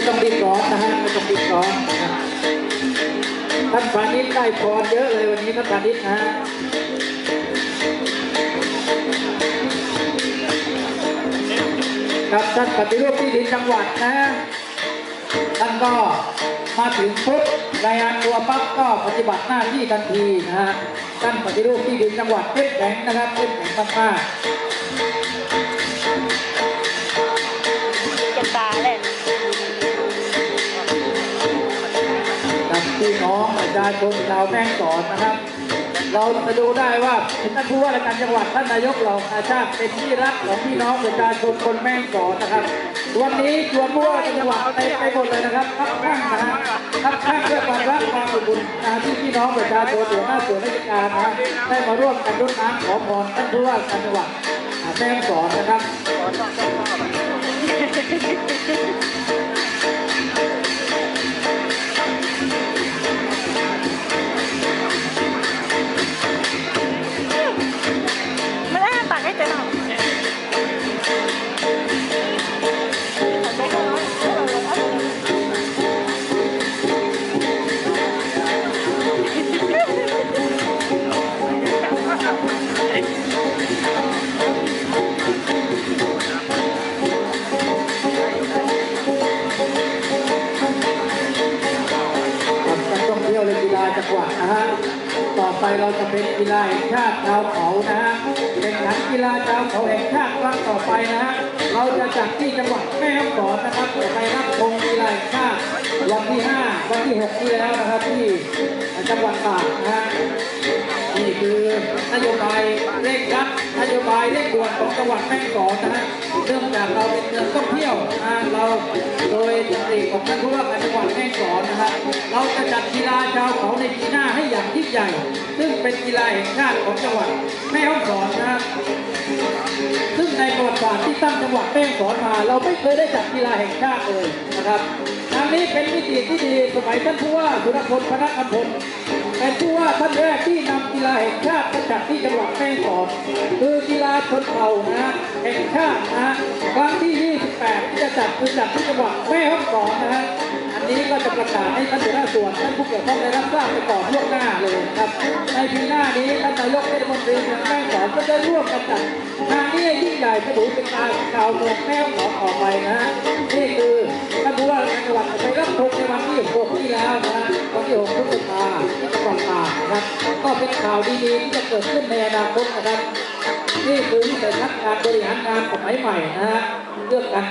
ไม่ต้องรีบร้อนนะฮะไม่ต้องรีบร้อนนะท่านพาณิชย์ได้พรเยอะเลยวันนี้ท่านพาณิชย์นะฮะกับท่านปฏิรูปที่ดินจังหวัดนะฮะท่านก็มาถึงปุ๊บรายงานตัวปั๊บก็ปฏิบัติหน้าที่ทันทีนะฮะท่านปฏิรูปที่ดินจังหวัดเข้มแข็งนะครับเข้มแข็งมากๆ พี่น้องประชาชนชาวแม่งสอนนะครับ เราจะดูได้ว่าท่านผู้ว่าราชการจังหวัดท่านนายกเราอาชาติเป็นที่รักของพี่น้องประชาชนคนแม่งสอนนะครับ วันนี้ชวนผู้ว่าราชการจังหวัดไปไปหมดเลยนะครับทับข้างนะฮะทับข้างเพื่อความรักความอบอุ่นะที่พี่น้องประชาชนหัวหน้าส่วนราชการนะฮะได้มาร่วมกันรดน้ำขอพรท่านผู้ว่าราชการจังหวัดแม่งสอนนะครับ ฮะ ต่อไปเราจะเป็นกีฬาแห่งชาติชาวเขานะฮะเป็นขันกีฬาชาวเขาแห่งชาติครั้งต่อไปนะฮะ เราจะจัดที่จังหวัดแม่ฮ่องสอนนะครับจะไปรับชมกีฬาแห่งชาติวันที่ 5 วันที่6นี้แล้วนะครับที่จังหวัดตากนะฮะนี่คือนโยบายเร่งรัดนโยบายเร่งด่วนของจังหวัดแม่ฮ่องสอนนะฮะเนื่องจาก เราเป็นเมืองท่องเที่ยวนะเราโดยสติของท่านผู้ว่าการจังหวัดแม่สอนนะฮะเราจะจัดกีฬาชาวเขาในปีหน้าให้อย่างยิ่งใหญ่ ซึ่งเป็นกีฬาแห่งชาติของจังหวัดแม่ฮ่องสอนนะฮะซึ่งในประวัติศาสตร์ที่ตั้งจังหวัดแม่ฮ่องสอนมา เราไม่เคยได้จัดกีฬาแห่งชาติเลยนะครับครั้งนี้เป็นมิติที่ดีสมัยท่านผู้ว่าสุรพลพนักอภพล เป็นผู้ว่าท่านแรกที่นำกีฬาแห่งชาติจัดที่จังหวัดแม่ฮ่องสอนคือกีฬาชนเผ่านะฮะแห่งชาตินะฮะครั้งที่ 28 ที่จะจัดคือจัดที่จังหวัดแม่ฮ่องสอนนะฮะอันนี้ก็จะประกาศให้ท่านหัวหน้าส่วนท่านผู้เกี่ยวข้องได้รับทราบไปก่อนล่วงหน้าเลยครับในปีหน้านี้ท่านนายกเทศมนตรีเมืองแม่ฮ่องสอนก็จะร่วมกันจัดงานนี้ยิ่งใหญ่กระดูเป็นการชาวเมืองแม่ฮ่องสอนต่อไปนะฮะนี่คือท่านผู้ว่าราชการจังหวัดไปรับชมในวันที่6นี้แล้ว นะครับ ก็เป็นข่าวดีๆที่จะเกิดขึ้นในอนาคตนะครับ นี่คือวิสัยทัศน์การบริหารงานสมัยใหม่นะฮะเรื่องการ